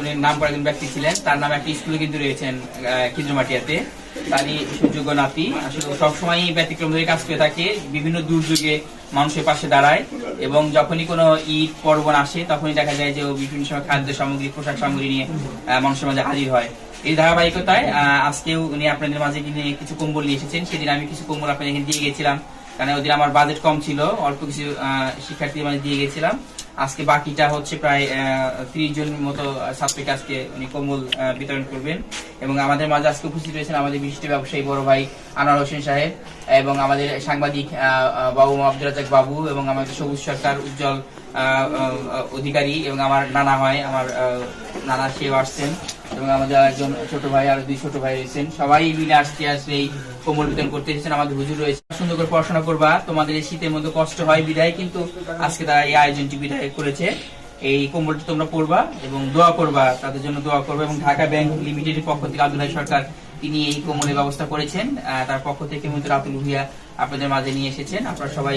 উনি নাম ব্যক্তি ছিলেন। তার একটা স্কুলে কিন্তু রয়েছেন তারই সুযোগ্য নাতি। আসলে সবসময় ব্যতিক্রম হয়ে কাজ করে থাকে, বিভিন্ন দুর্যোগে মানুষের পাশে দাঁড়ায় এবং যখনই কোনো ঈদ পর্বণ আসে, তখনই দেখা যায় যে বিভিন্ন সময় খাদ্য সামগ্রী, পোশাক সামগ্রী নিয়ে মানুষের মাঝে হাজির হয়। এই ধারাবাহিকতায় আজকেও উনি আপনাদের মাঝে কিছু কম্বল নিয়ে এসেছেন। সেদিন আমি কিছু কম্বল আপনাদের দিয়ে গেছিলাম। কারণ ওদিন আমার বাজেট কম ছিল অল্প কিছু আহ, শিক্ষার্থীদের মাঝে দিয়ে গেছিলাম। আজকে বাকিটা হচ্ছে প্রায় ত্রিশ জন মতো ছাত্রীকে আজকে উনি কম্বল বিতরণ করবেন। এবং আমাদের মাঝে আজকে উপস্থিত রয়েছেন আমাদের বিশিষ্ট ব্যবসায়ী বড় ভাই আনোয়ার হোসেন সাহেব এবং আমাদের সাংবাদিক বাবু আব্দুল রাজাক বাবু এবং আমাদের সবুজ সরকার উজ্জ্বল অধিকারী এবং আমার নানা হয় আমার নানা সেও আসছেন। এবং আমাদের একজন ছোট ভাই আর দুই ছোট ভাই রয়েছেন। সবাই মিলে আসতে আসলে এই কোমল বিতরণ করতে এসেছেন। আমাদের হুজুর রয়েছে। সুন্দর করে পড়াশোনা করবা। তোমাদের এই শীতের মধ্যে কষ্ট হয় বিদায়, কিন্তু আজকে তারা এই আয়োজনটি বিদায় করেছে। এই কোমলটি তোমরা পড়বা এবং দোয়া করবা, তাদের জন্য দোয়া করবা। এবং ঢাকা ব্যাংক লিমিটেডের পক্ষ থেকে আব্দুল্লাহ সরকার, তিনি এই কোমলের ব্যবস্থা করেছেন। তার পক্ষ থেকে মধ্যে রাতুল ভুইয়া আপনাদের মাঝে নিয়ে এসেছেন। আপনারা সবাই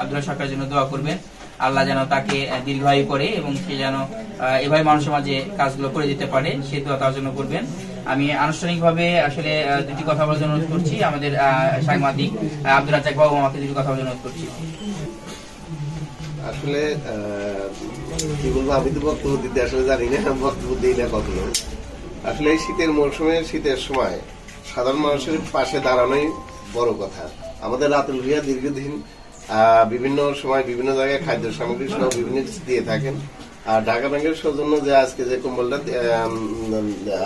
আব্দুল্লাহ সরকারের জন্য দোয়া করবেন। আল্লাহ যেন তাকে দীর্ঘায়ু করে এবং সে যেন এভাবে মানুষের মাঝে কাজগুলো করে দিতে পারে, সে দোয়া তার জন্য করবেন। আমি আনুষ্ঠানিকভাবে আসলে দুটি কথা বলার জন্য অনুরোধ করছি। আমাদের সাংবাদিক আব্দুল রাজাক বাবু আমাকে দুটি কথা বলার জন্য অনুরোধ করছি। আসলে কি বলব, আমি তো বক্তব্য দিতে আসলে জানি না বক্তব্য দিই না কখনো। আসলে এই শীতের মরশুমে, শীতের সময় সাধারণ মানুষের পাশে দাঁড়ানোই বড় কথা। আমাদের রাতুল ভিয়া দীর্ঘদিন বিভিন্ন সময় বিভিন্ন জায়গায় খাদ্য সামগ্রী সহ বিভিন্ন কিছু দিয়ে থাকেন। আর ঢাকা ব্যাংকের সৌজন্য যে আজকে যে কম্বলটা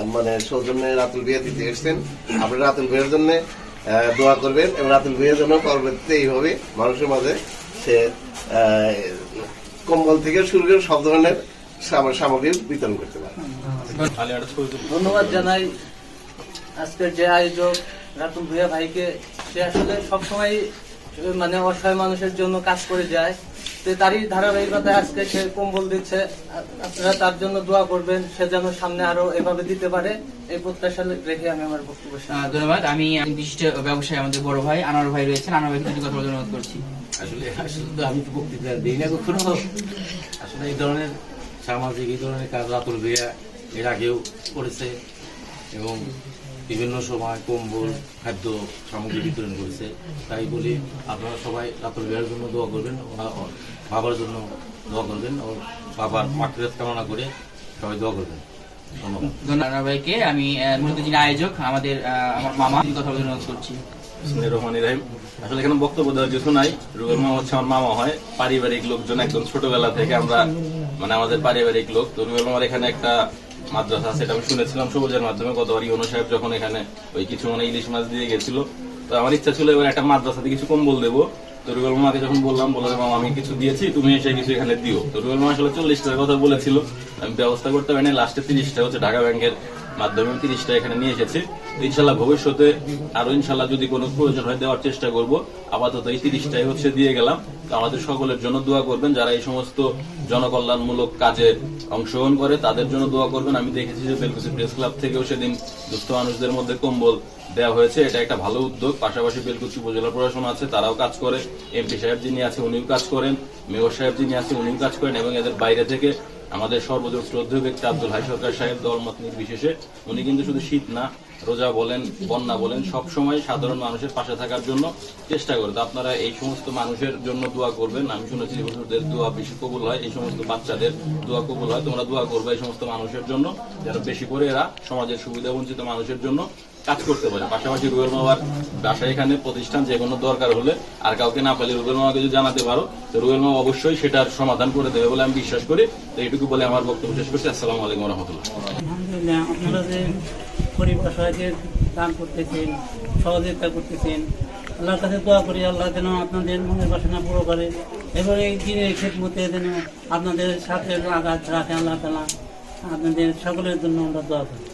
মানে সৌজন্যে রাতুল ভিয়া দিতে এসছেন আপনি রাতুল ভিয়ার জন্য দোয়া করবেন এবং রাতুল বিয়ের জন্য পরবর্তীতে এইভাবে মানুষের মাঝে সে কম্বল থেকে শুরু করে সব ধরনের সাম- সামগ্রী বিতরণ করতে পারে। ধন্যবাদ জানাই আজকের যে আয়োজক রাতুল ভুয়া ভাইকে। সে আসলে সবসময় মানে অসহায় মানুষের জন্য কাজ করে যায়। তো তারই ধারাবাহিকতায় আজকে সে কম্বল দিচ্ছে। আপনারা তার জন্য দোয়া করবেন সে যেন সামনে আরও এভাবে দিতে পারে। এই প্রত্যাশা রেখে আমি আমার বক্তব্য ধন্যবাদ। আমি বিশিষ্ট ব্যবসায়ী আমাদের বড় ভাই আনোয়ার ভাই রয়েছেন। আনোয়ার ভাইকে দুটি কথা অনুরোধ করছি। আসলে আসলে আমি তো বক্তৃতা দিই না কখনো। আসলে এই ধরনের সামাজিক এই ধরনের কাজ রাতুল ভিয়া এর আগেও করেছে। এবং বিভিন্ন সময় কম্বল, খাদ্য সামগ্রী বিতরণ করেছে। তাই বলি আপনারা সবাই রাতুল বিয়ের জন্য দোয়া করবেন বাবার জন্য দোয়া করবেন, ও বাবার মাকড়াত কামনা করে সবাই দোয়া করবেন। ধন্যবাদ। ভাইকে। আমি মূলত যিনি আয়োজক, আমাদের আমার মামা কথা অনুরোধ করছি। আসলে এখানে বক্তব্য দেওয়ার কিছু নাই। রুবেল মামা হচ্ছে আমার মামা হয়। পারিবারিক লোকজন একদম ছোটবেলা থেকে আমরা মানে আমাদের পারিবারিক লোক। তো মামার এখানে একটা মাদ্রাসা আমি শুনেছিলাম সবুজের মাধ্যমে। গতবার ইউনো সাহেব যখন এখানে ওই কিছু মানে ইলিশ মাছ দিয়ে গেছিল, তো আমার ইচ্ছা ছিল এবার একটা মাদ্রাসাতে কিছু কম্বল দেবো। তো রুবেল মামাকে যখন বললাম বললাম, মামা, আমি কিছু দিয়েছি, তুমি এসে কিছু এখানে দিও। তো রুবেল মামা আসলে চল্লিশ টাকার কথা বলেছিল। আমি ব্যবস্থা করতে পারিনি। লাস্টে তিরিশটা হচ্ছে ঢাকা ব্যাংকের মাধ্যমে তিরিশটা এখানে নিয়ে এসেছি। ইনশাল্লাহ ভবিষ্যতে আরও ইনশাল্লাহ যদি কোনো প্রয়োজন হয় দেওয়ার চেষ্টা করব। আপাতত এই তিরিশটাই হচ্ছে দিয়ে গেলাম। আমাদের সকলের জন্য দোয়া করবেন। যারা এই সমস্ত জনকল্যাণমূলক কাজে অংশগ্রহণ করে, তাদের জন্য দোয়া করবেন। আমি দেখেছি যে বেলকুচি প্রেস ক্লাব থেকেও সেদিন দুস্থ মানুষদের মধ্যে কম্বল দেওয়া হয়েছে। এটা একটা ভালো উদ্যোগ। পাশাপাশি বেলকুচি উপজেলা প্রশাসন আছে, তারাও কাজ করে। এমপি সাহেব যিনি আছে, উনিও কাজ করেন। মেয়র সাহেব যিনি আছে, উনিও কাজ করেন এবং এদের বাইরে থেকে আমাদের সর্বজন শ্রদ্ধেয় ব্যক্তি আব্দুল হাই সরকার সাহেব দলমত নির্বিশেষে, উনি কিন্তু শুধু শীত না রোজা বলেন, বন্যা বলেন সব সময় সাধারণ মানুষের পাশে থাকার জন্য চেষ্টা করে। তো আপনারা এই সমস্ত মানুষের জন্য দোয়া করবেন। আমি শুনেছি যে হুজুরদের দোয়া বেশি কবুল হয়, এই সমস্ত বাচ্চাদের দোয়া কবুল হয়। তোমরা দোয়া করবে এই সমস্ত মানুষের জন্য যেন বেশি করে এরা সমাজের সুবিধা বঞ্চিত মানুষের জন্য কাজ করতে পারে। পাশাপাশি রুবেল মামার বাসায় এখানে প্রতিষ্ঠান, যে কোনো দরকার হলে আর কাউকে না পেলে রুবেল মামাকে যদি জানাতে পারো, তো রুবেল মামা অবশ্যই সেটার সমাধান করে দেবে বলে আমি বিশ্বাস করি। তো এইটুকু বলে আমার বক্তব্য শেষ করছি। আসসালামু আলাইকুম রহমতুল্লাহ। আলহামদুলিল্লাহ অসহায়দের দান করতেছেন, সহযোগিতা করতেছেন। আল্লাহর কাছে দোয়া করি, আল্লাহ যেন আপনাদের মনের বাসনা পুরো করে। এবার এই দিনের খেদমতে যেন আপনাদের সাথে আঘাত রাখে আল্লাহ তালা আপনাদের সকলের জন্য আমরা দোয়া করি।